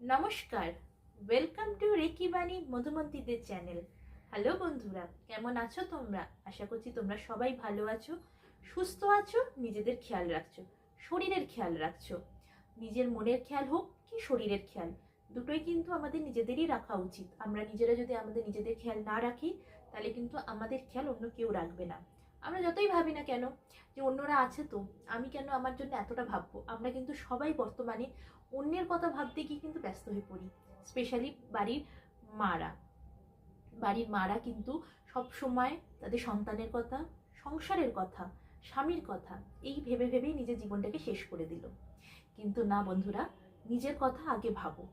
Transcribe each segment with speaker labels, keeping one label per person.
Speaker 1: নমস্কার welcome two reiki বাণী মধুমন্তীদের channel hello বন্ধুরা, কেমন আছো তোমরা? আশা করছি তোমরা সবাই ভালো আছো, সুস্থ আছো, নিজেদের খেয়াল রাখছো, শরীরের খেয়াল রাখছো। নিজের মনের খেয়াল হোক কি শরীরের খেয়াল, দুটোই কিন্তু আমাদের নিজেদেরই রাখা উচিত। আমরা নিজেরা যদি আমাদের নিজেদের খেয়াল না রাখি, তাহলে কিন্তু আমাদের খেয়াল অন্য কেউ রাখবে না। আমরা যতই ভাবি না কেন যে অন্যরা আছে তো, আমি কেন আমার জন্য এতটা ভাববো? আমরা কিন্তু সবাই বর্তমানে অন্যের কথা ভাবতে গিয়ে কিন্তু ব্যস্ত হয়ে পড়ি স্পেশালি বাড়ির মারা। বাড়ির মারা কিন্তু সব সময় তাদের সন্তানের কথা, সংসারের কথা, স্বামীর কথা, এই ভেবে ভেবেই নিজের জীবনটাকে শেষ করে দিল। কিন্তু না বন্ধুরা, নিজের কথা আগে ভাবো।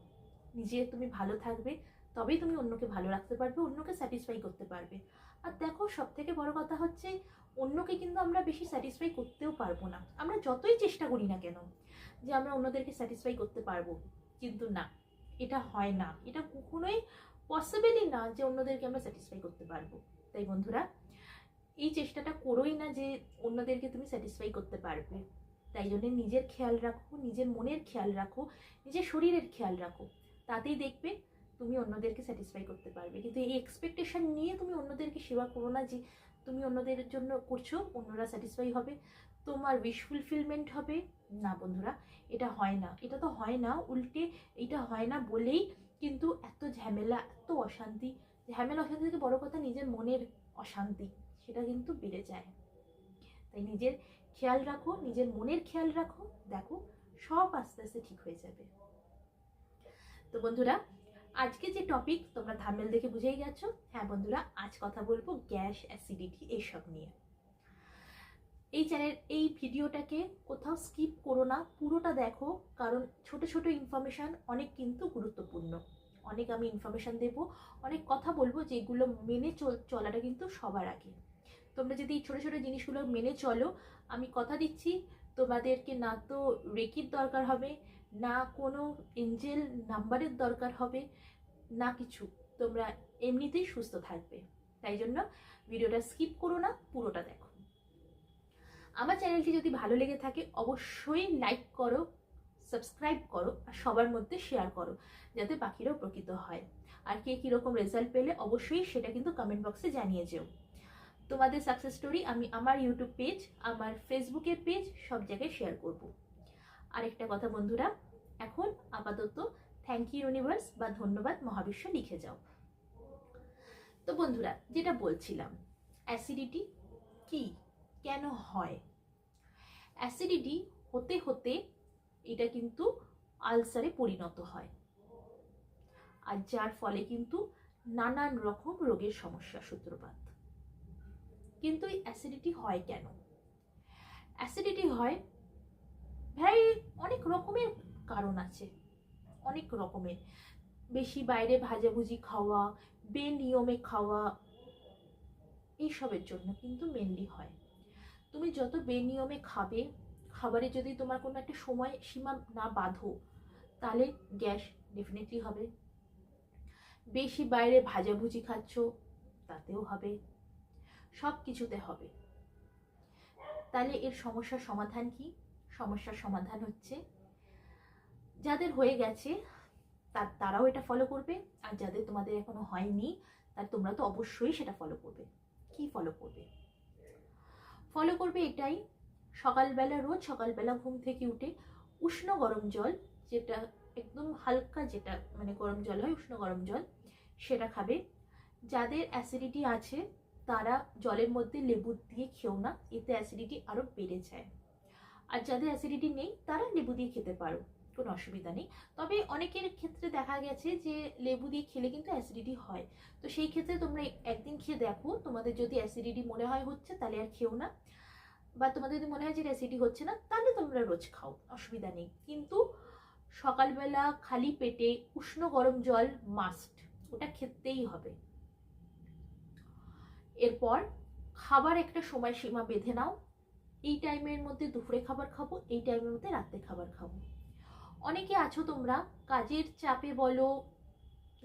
Speaker 1: নিজে তুমি ভালো থাকবে, তবেই তুমি অন্যকে ভালো রাখতে পারবে, অন্যকে স্যাটিসফাই করতে পারবে। আর দেখো সব থেকে বড় কথা হচ্ছে অন্যকে কিন্তু আমরা বেশি স্যাটিসফাই করতেও পারব না। আমরা যতই চেষ্টা করি না কেন যে আমরা অন্যদেরকে স্যাটিসফাই করতে পারব, কিন্তু না, এটা হয় না। এটা কখনোই পসিবলই না যে অন্যদেরকে আমরা স্যাটিসফাই করতে পারব। তাই বন্ধুরা, এই চেষ্টাটা করোই না যে অন্যদেরকে তুমি স্যাটিসফাই করতে পারবে। তাই জন্য নিজের খেয়াল রাখো, নিজের মনের খেয়াল রাখো, নিজের শরীরের খেয়াল রাখো। তাতেই দেখবে তুমি অন্যদেরকে স্যাটিসফাই করতে পারবে। কিন্তু এই এক্সপেকটেশন নিয়ে তুমি অন্যদেরকে সেবা করো না যে তুমি অন্যদের জন্য করছ, অন্যরা স্যাটিসফাই হবে, তোমার উইশ ফুলফিলমেন্ট হবে। না বন্ধুরা, এটা হয় না। এটা তো হয় না, উল্টে এটা হয় না বলেই কিন্তু এত ঝামেলা, এত অশান্তি। ঝামেলা অশান্তি থেকে বড় কথা নিজের মনের অশান্তি, সেটা কিন্তু বেড়ে যায়। তাই নিজের খেয়াল রাখো, নিজের মনের খেয়াল রাখো, দেখো সব আস্তে আস্তে ঠিক হয়ে যাবে। তো বন্ধুরা আজকে যে টপিক তোমরা থামেল দেখে বুঝেই গেছো হ্যাঁ বন্ধুরা, আজ কথা বলব গ্যাস অ্যাসিডিটি এইসব নিয়ে। এই চ্যানেল এই ভিডিওটাকে কোথাও স্কিপ করো না, পুরোটা দেখো, কারণ ছোট ছোট ইনফরমেশান অনেক কিন্তু গুরুত্বপূর্ণ। অনেক আমি ইনফরমেশান দেব, অনেক কথা বলব যেগুলো মেনে চল চলাটা কিন্তু সবার আগে। তোমরা যদি ছোটো ছোটো জিনিসগুলো মেনে চলো, আমি কথা দিচ্ছি, তোমাদেরকে না তো রেকির দরকার হবে না কোনো এঞ্জেল নাম্বারের দরকার হবে, না কিছু। তোমরা এমনিতেই সুস্থ থাকবে। তাই জন্য ভিডিওটা স্কিপ করো না, পুরোটা দেখো। আমার চ্যানেলটি যদি ভালো লেগে থাকে, অবশ্যই লাইক করো সাবস্ক্রাইব করো, আর সবার মধ্যে শেয়ার করো, যাতে পাখিরাও প্রকৃত হয়। আর কে কীরকম রেজাল্ট পেলে অবশ্যই সেটা কিন্তু কমেন্ট বক্সে জানিয়ে যেও। তোমাদের সাকসেস স্টোরি আমি আমার ইউটিউব পেজ আমার ফেসবুকের পেজ সব জায়গায় শেয়ার করব। আরেকটা কথা বন্ধুরা, এখন আপাতত থ্যাংক ইউ ইউনিভার্স বা ধন্যবাদ মহাবিশ্ব লিখে যাও। তো বন্ধুরা, যেটা বলছিলাম অ্যাসিডিটি কি? কেন হয়? অ্যাসিডিটি হতে হতে এটা কিন্তু আলসারে পরিণত হয়। আর যার ফলে কিন্তু নানান রকম রোগের সমস্যা সূত্রপাত। কিন্তু এই অ্যাসিডিটি হয় কেন? অ্যাসিডিটি হয় ভাই অনেক রকমের কারণ আছে। অনেক রকমের। বেশি বাইরে ভাজাভুজি খাওয়া বেনিয়মে খাওয়া, এইসবের জন্য কিন্তু মেনলি হয়। তুমি যত বেনিয়মে খাবে, খাবারে যদি তোমার কোনো একটা সময় সীমা না বাঁধো, তাহলে গ্যাস ডেফিনেটলি হবে। বেশি বাইরে ভাজাভুজি খাচ্ছ, তাতেও হবে। সব কিছুতে হবে। তাহলে এর সমস্যার সমাধান কি? সমস্যার সমাধান হচ্ছে। যাদের হয়ে গেছে, তার, তারাও এটা ফলো করবে। আর যাদের তোমাদের এখনও হয়নি, তার, তোমরা তো অবশ্যই সেটা ফলো করবে। কি ফলো করবে? ফলো করবে এটাই, সকালবেলা রোজ সকালবেলা ঘুম থেকে উঠে উষ্ণ গরম জল, যেটা একদম হালকা যেটা মানে গরম জল হয়, উষ্ণ গরম জল, সেটা খাবে। যাদের অ্যাসিডিটি আছে, তারা জলের মধ্যে লেবু দিয়ে খেও না, এতে অ্যাসিডিটি আরও বেড়ে যায়। আর যাদের অ্যাসিডিটি নেই, তারা লেবু দিয়ে খেতে পারো, কোনো অসুবিধা নেই। তবে অনেকের ক্ষেত্রে দেখা গেছে যে, লেবু দিয়ে খেলে কিন্তু অ্যাসিডিটি হয়। তো সেই ক্ষেত্রে তোমরা একদিন খেয়ে দেখো, তোমাদের যদি অ্যাসিডিটি মনে হয় হচ্ছে, তাহলে আর খেও না। বা তোমাদের যদি মনে হয় যে অ্যাসিডিটি হচ্ছে না, তাহলে তোমরা রোজ খাও, অসুবিধা নেই। কিন্তু সকালবেলা খালি পেটে উষ্ণ গরম জল মাস্ট ওটা খেতেই হবে। এরপর খাবার একটা সময় সীমা বেঁধে নাও এই টাইমের মধ্যে দুপুরে খাবার খাব, এই টাইমের মধ্যে রাত্রে খাবার খাব। অনেকে আছো তোমরা, কাজের চাপে বলো,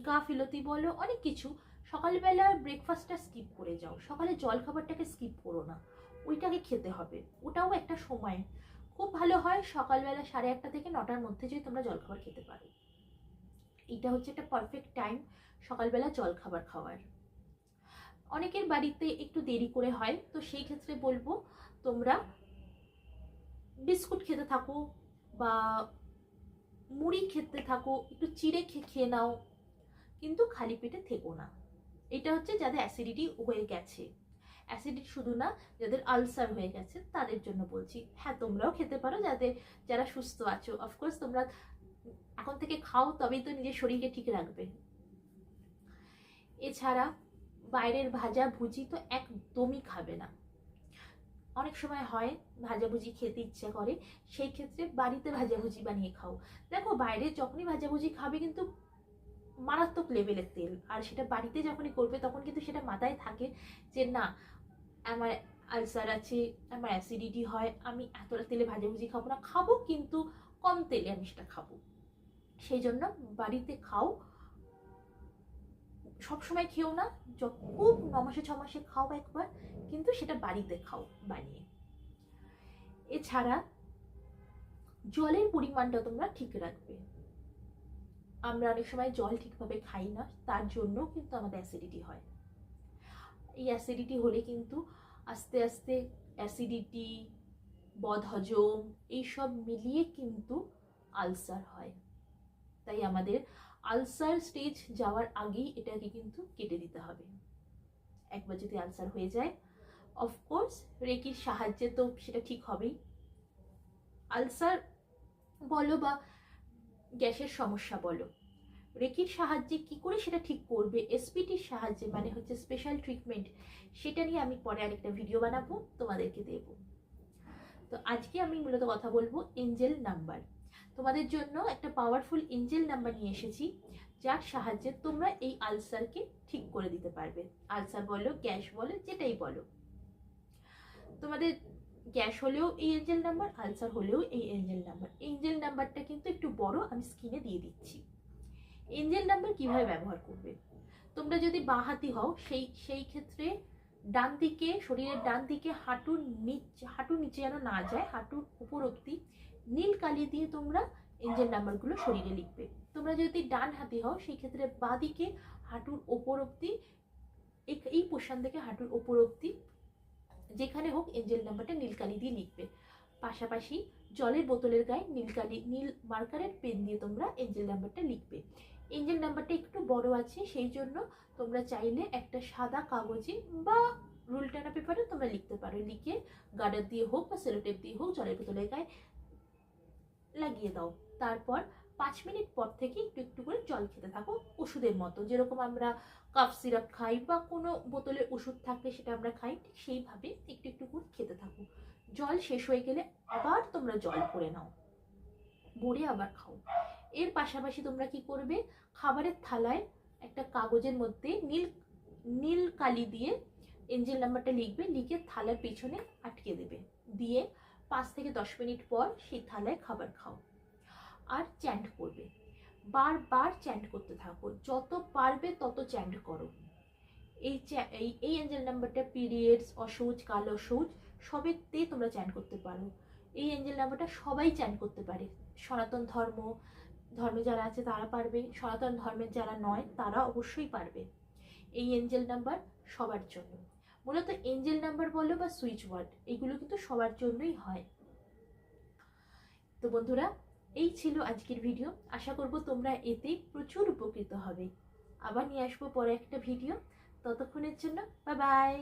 Speaker 1: গা গাফিলতি বলো, অনেক কিছু। সকালবেলা ব্রেকফাস্টটা স্কিপ করে যাও। সকালে জল খাবারটাকে স্কিপ করো না। ওইটাকে খেতে হবে। ওটাও একটা সময়। খুব ভালো হয় সকালবেলা সাড়ে আটটা থেকে নটার মধ্যে যদি তোমরা জলখাবার খেতে পারো। এটা হচ্ছে একটা পারফেক্ট টাইম সকালবেলা জল খাবার খাওয়ার। অনেকের বাড়িতে একটু দেরি করে হয়, তো সেই ক্ষেত্রে বলব তোমরা বিস্কুট খেতে থাকো বা মুড়ি খেতে থাকো, একটু চিড়ে খেয়ে নাও, কিন্তু খালি পেটে থেকো না। এটা হচ্ছে যাদের অ্যাসিডিটি হয়ে গেছে। অ্যাসিডিটি শুধু না, যাদের আলসার হয়ে গেছে, তাদের জন্য বলছি। হ্যাঁ তোমরাও খেতে পারো যাদের, যারা সুস্থ আছো। অফকোর্স তোমরা এখন থেকে খাও, তবেই তো নিজের শরীরকে ঠিক রাখবে। এছাড়া বাইরের ভাজা ভুজি তো একদমই খাবে না। অনেক সময় হয় ভাজাভুজি খেতে ইচ্ছা করে, সেই ক্ষেত্রে বাড়িতে ভাজাভুজি বানিয়ে খাও। দেখো বাইরে যখনই ভাজাভুজি খাবে কিন্তু মারাত্মক লেভেলের তেল, আর সেটা বাড়িতে যখনই করবে তখন কিন্তু সেটা মাথায় থাকে যে না, আমার আলসার আছে, আমার অ্যাসিডিটি হয়, আমি এতটা তেলে ভাজাভুজি খাব না, খাব কিন্তু কম তেলে আমি সেটা খাব। সেই জন্য বাড়িতে খাও সবসময় খেও না খুব ন মাসে ছ মাসে খাও একবার, কিন্তু সেটা বাড়িতে খাও, বানিয়ে। এছাড়া জলের পরিমাণটা তোমরা ঠিক রাখবে। আমরা অনেক সময় জল ঠিকভাবে খাই না, তার জন্য কিন্তু আমাদের অ্যাসিডিটি হয়। এই অ্যাসিডিটি হলে কিন্তু আস্তে আস্তে অ্যাসিডিটি বদহজম, এইসব মিলিয়ে কিন্তু আলসার হয়। তাই আমাদের আলসার স্টেজ যাওয়ার আগেই এটাকে কিন্তু কেটে দিতে হবে। একবার যদি আলসার হয়ে যায় অফকোর্স রেকির সাহায্যে তো সেটা ঠিক হবেই। আলসার বলো বা গ্যাসের সমস্যা বলো, রেকির সাহায্যে কি করে সেটা ঠিক করবে? এসপিটির সাহায্যে মানে হচ্ছে স্পেশাল ট্রিটমেন্ট সেটা নিয়ে আমি পরে আরেকটা ভিডিও বানাবো, তোমাদেরকে দেব। তো আজকে আমি মূলত কথা বলব এঞ্জেল নাম্বার তোমাদের জন্য একটা পাওয়ারফুল এঞ্জেল নাম্বার নিয়ে এসেছি, যার সাহায্যে তোমরা এই আলসারকে ঠিক করে দিতে পারবে। আলসার বলো, গ্যাস বলো, যেটাই বলো। তোমাদের গ্যাস হলেও এই এঞ্জেল নাম্বার আলসার হলেও এই এঞ্জেল নাম্বার এঞ্জেল নাম্বারটা কিন্তু একটু বড়, আমি স্ক্রিনে দিয়ে দিচ্ছি। এঞ্জেল নাম্বার কীভাবে ব্যবহার করবে? তোমরা যদি বাঁহাতি হও, সেই সেই ক্ষেত্রে ডান দিকে, শরীরের ডান দিকে হাঁটুর নিচে হাঁটুর নিচে যেন না যায়, হাঁটুর উপর অব্দি নীল কালি দিয়ে তোমরা এঞ্জেল নাম্বারগুলো শরীরে লিখবে। তোমরা যদি ডান হাতি হও, সেই ক্ষেত্রে বাঁ দিকে হাঁটুর ওপর অব্দি এই- পোর্শন থেকে হাঁটুর ওপর অব্দি যেখানে হোক এঞ্জেল নাম্বারটা নীলকালি দিয়ে লিখবে। পাশাপাশি জলের বোতলের গায়ে নীলকালি নীল মার্কারের পেন দিয়ে তোমরা এঞ্জেল নাম্বারটা লিখবে। এঞ্জেল নাম্বারটা একটু বড় আছে, সেই জন্য তোমরা চাইলে একটা সাদা কাগজে বা রুল টানা পেপারে তোমরা লিখতে পারো। লিখে গার্ডার দিয়ে হোক বা সেলোটেপ দিয়ে হোক, জলের বোতলের গায়ে লাগিয়ে দাও। তারপর পাঁচ মিনিট পর থেকে একটু একটু করে জল খেতে থাকো। ওষুধের মতো, যেরকম আমরা কাপ সিরাপ খাই বা কোনো বোতলের ওষুধ থাকলে সেটা আমরা খাই, ঠিক সেইভাবে একটু একটু করে খেতে থাকো। জল শেষ হয়ে গেলে আবার তোমরা জল করে নাও। ভরে আবার খাও। এর পাশাপাশি তোমরা কি করবে? খাবারের থালায় একটা কাগজের মধ্যে নীল নীল কালি দিয়ে এঞ্জেল নাম্বারটা লিখবে, লিখে থালার পেছনে আটকে দেবে। দিয়ে পাঁচ থেকে দশ মিনিট পর সেই থালায় খাবার খাও। আর চ্যান্ট করবে। বারবার চ্যান্ট করতে থাকো। যত পারবে তত চ্যান্ট করো। এই এই এঞ্জেল নাম্বারটা পিরিয়ডস অসৌচ কালো সৌচ সবেতে তোমরা চ্যান্ট করতে পারো। এই এঞ্জেল নাম্বারটা সবাই চ্যান্ট করতে পারে। সনাতন ধর্ম, ধর্মে যারা আছে তারা পারবে। সনাতন ধর্মের যারা নয় তারা অবশ্যই পারবে। এই এঞ্জেল নাম্বার সবার জন্য। মূলত এঞ্জেল নাম্বার বলো বা সুইচ ওয়ার্ড এগুলো কিন্তু সবার জন্যই হয়। তো বন্ধুরা, এই ছিল আজকের ভিডিও আশা করব তোমরা এতে প্রচুর উপকৃত হবে। আবার নিয়ে আসব পরে একটা ভিডিও ততক্ষণের জন্য বা বাই